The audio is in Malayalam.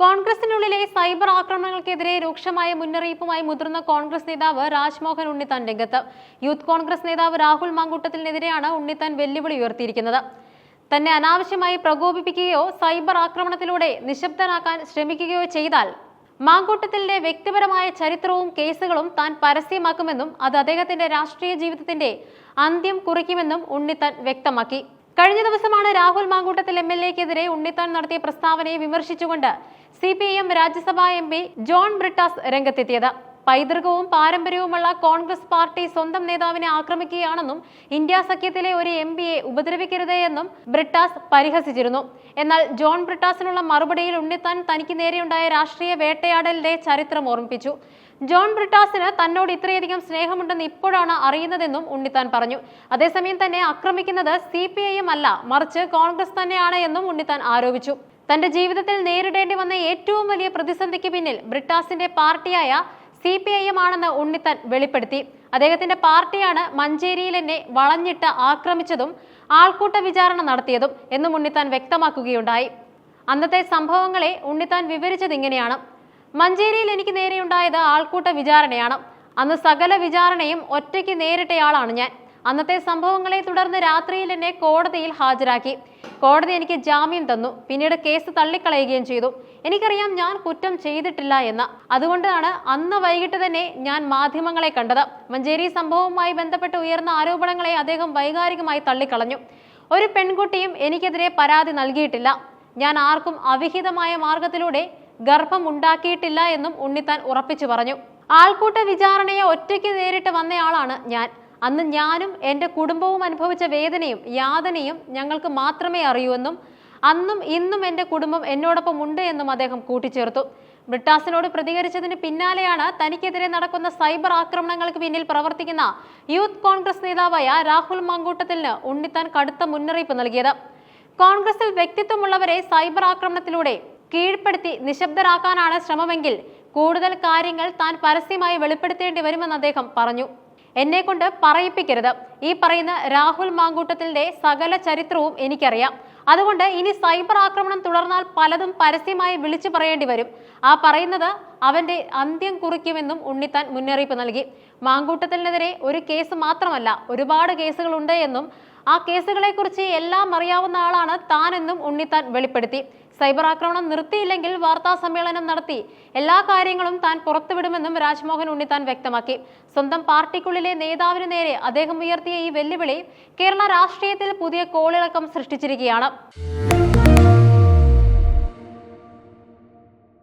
കോൺഗ്രസിനുള്ളിലെ സൈബർ ആക്രമണങ്ങൾക്കെതിരെ രൂക്ഷമായ മുന്നറിയിപ്പുമായി മുതിർന്ന കോൺഗ്രസ് നേതാവ് രാജ്മോഹൻ ഉണ്ണിത്താൻ രംഗത്ത്. യൂത്ത് കോൺഗ്രസ് നേതാവ് രാഹുൽ മാങ്കൂട്ടത്തിനെതിരെയാണ് ഉണ്ണിത്താൻ വെല്ലുവിളി ഉയർത്തിയിരിക്കുന്നത്. തന്നെ അനാവശ്യമായി പ്രകോപിപ്പിക്കുകയോ സൈബർ ആക്രമണത്തിലൂടെ നിശബ്ദനാക്കാൻ ശ്രമിക്കുകയോ ചെയ്താൽ മാങ്കൂട്ടത്തിലെ വ്യക്തിപരമായ ചരിത്രവും കേസുകളും താൻ പരസ്യമാക്കുമെന്നും അത് അദ്ദേഹത്തിന്റെ രാഷ്ട്രീയ ജീവിതത്തിന്റെ അന്ത്യം കുറിക്കുമെന്നും ഉണ്ണിത്താൻ വ്യക്തമാക്കി. കഴിഞ്ഞ ദിവസമാണ് രാഹുൽ മാങ്കൂട്ടത്തിൽ എം എൽ എക്കെതിരെ ഉണ്ണിത്താൻ നടത്തിയ പ്രസ്താവനയെ വിമർശിച്ചുകൊണ്ട് C P I M Rajya Sabha M P John Brittas രംഗത്തെത്തിയത്. പൈതൃകവും പാരമ്പര്യവുമുള്ള കോൺഗ്രസ് പാർട്ടി സ്വന്തം നേതാവിനെ ആക്രമിക്കുകയാണെന്നും ഇന്ത്യ സഖ്യത്തിലെ ഒരു എം പിയെ ഉപദ്രവിക്കരുതേ എന്നും ബ്രിട്ടാസ് പരിഹസിച്ചിരുന്നു. എന്നാൽ ജോൺ ബ്രിട്ടാസിനുള്ള മറുപടിയിൽ ഉണ്ണിത്താൻ തനിക്ക് നേരെയുണ്ടായ രാഷ്ട്രീയ വേട്ടയാടലിന്റെ ചരിത്രം ഓർമ്മിപ്പിച്ചു. ജോൺ ബ്രിട്ടാസിന് തന്നോട് ഇത്രയധികം സ്നേഹമുണ്ടെന്ന് ഇപ്പോഴാണ് അറിയുന്നതെന്നും ഉണ്ണിത്താൻ പറഞ്ഞു. അതേസമയം തന്നെ ആക്രമിക്കുന്നത് സി പി ഐ എം അല്ല മറിച്ച് കോൺഗ്രസ് തന്നെയാണ് എന്നും ഉണ്ണിത്താൻ ആരോപിച്ചു. തന്റെ ജീവിതത്തിൽ നേരിടേണ്ടി വന്ന ഏറ്റവും വലിയ പ്രതിസന്ധിക്ക് പിന്നിൽ ബ്രിട്ടാസിന്റെ പാർട്ടിയായ സി പി ഐ എം ആണെന്ന് ഉണ്ണിത്താൻ വെളിപ്പെടുത്തി. അദ്ദേഹത്തിന്റെ പാർട്ടിയാണ് മഞ്ചേരിയിൽ എന്നെ വളഞ്ഞിട്ട് ആക്രമിച്ചതും ആൾക്കൂട്ട വിചാരണ നടത്തിയതും എന്നും ഉണ്ണിത്താൻ വ്യക്തമാക്കുകയുണ്ടായി. അന്നത്തെ സംഭവങ്ങളെ ഉണ്ണിത്താൻ വിവരിച്ചത് ഇങ്ങനെയാണ്. മഞ്ചേരിയിൽ എനിക്ക് നേരെയുണ്ടായത് ആൾക്കൂട്ട വിചാരണയാണ്. അന്ന് സകല വിചാരണയും ഒറ്റയ്ക്ക് നേരിട്ടയാളാണ് ഞാൻ. അന്നത്തെ സംഭവങ്ങളെ തുടർന്ന് രാത്രിയിൽ എന്നെ കോടതിയിൽ ഹാജരാക്കി. കോടതി എനിക്ക് ജാമ്യം തന്നു. പിന്നീട് കേസ് തള്ളിക്കളയുകയും ചെയ്തു. എനിക്കറിയാം ഞാൻ കുറ്റം ചെയ്തിട്ടില്ല എന്ന്. അതുകൊണ്ടാണ് അന്ന് വൈകിട്ട് തന്നെ ഞാൻ മാധ്യമങ്ങളെ കണ്ടത്. മഞ്ചേരി സംഭവവുമായി ബന്ധപ്പെട്ട് ഉയർന്ന ആരോപണങ്ങളെ അദ്ദേഹം വൈകാരികമായി തള്ളിക്കളഞ്ഞു. ഒരു പെൺകുട്ടിയും എനിക്കെതിരെ പരാതി നൽകിയിട്ടില്ല. ഞാൻ ആർക്കും അവിഹിതമായ മാർഗത്തിലൂടെ ഗർഭം ഉണ്ടാക്കിയിട്ടില്ല എന്നും ഉണ്ണിത്താൻ ഉറപ്പിച്ചു പറഞ്ഞു. ആൾക്കൂട്ട വിചാരണയെ ഒറ്റയ്ക്ക് നേരിട്ട് വന്നയാളാണ് ഞാൻ. അന്ന് ഞാനും എന്റെ കുടുംബവും അനുഭവിച്ച വേദനയും യാതനയും ഞങ്ങൾക്ക് മാത്രമേ അറിയൂ എന്നും അന്നും ഇന്നും എന്റെ കുടുംബം എന്നോടൊപ്പം ഉണ്ട് എന്നും അദ്ദേഹം കൂട്ടിച്ചേർത്തു. ബ്രിട്ടാസിനോട് പ്രതികരിച്ചതിന് പിന്നാലെയാണ് തനിക്കെതിരെ നടക്കുന്ന സൈബർ ആക്രമണങ്ങൾക്ക് പിന്നിൽ പ്രവർത്തിക്കുന്ന യൂത്ത് കോൺഗ്രസ് നേതാവായ രാഹുൽ മാങ്കൂട്ടത്തിന് ഉണ്ണിത്താൻ കടുത്ത മുന്നറിയിപ്പ് നൽകിയത്. കോൺഗ്രസിൽ വ്യക്തിത്വമുള്ളവരെ സൈബർ ആക്രമണത്തിലൂടെ കീഴ്പ്പെടുത്തി നിശബ്ദരാക്കാനാണ് ശ്രമമെങ്കിൽ കൂടുതൽ കാര്യങ്ങൾ താൻ പരസ്യമായി വെളിപ്പെടുത്തേണ്ടി വരുമെന്ന് അദ്ദേഹം പറഞ്ഞു. എന്നെ കൊണ്ട് പറയിപ്പിക്കരുത്. ഈ പറയുന്ന രാഹുൽ മാങ്കൂട്ടത്തിന്റെ സകല ചരിത്രവും എനിക്കറിയാം. അതുകൊണ്ട് ഇനി സൈബർ ആക്രമണം തുടർന്നാൽ പലതും പരസ്യമായി വിളിച്ചു പറയേണ്ടി വരും. ആ പറയുന്നത് അവന്റെ അന്ത്യം കുറിക്കുമെന്നും ഉണ്ണിത്താൻ മുന്നറിയിപ്പ് നൽകി. മാങ്കൂട്ടത്തിനെതിരെ ഒരു കേസ് മാത്രമല്ല ഒരുപാട് കേസുകളുണ്ട് എന്നും ആ കേസുകളെക്കുറിച്ച് എല്ലാം അറിയാവുന്ന ആളാണ് താനെന്നും ഉണ്ണിത്താൻ വെളിപ്പെടുത്തി. സൈബർ ആക്രമണം നിർത്തിയില്ലെങ്കിൽ വാർത്താ സമ്മേളനം നടത്തി. എല്ലാ കാര്യങ്ങളും താൻ പുറത്തുവിടുമെന്നും രാജ്മോഹൻ ഉണ്ണിത്താൻ വ്യക്തമാക്കി. സ്വന്തം പാർട്ടിക്കുള്ളിലെ നേതാവിന് നേരെ അദ്ദേഹം ഉയർത്തിയ ഈ വെല്ലുവിളി കേരള രാഷ്ട്രീയത്തിൽ പുതിയ കോളിളക്കം സൃഷ്ടിച്ചിരിക്കുകയാണ്.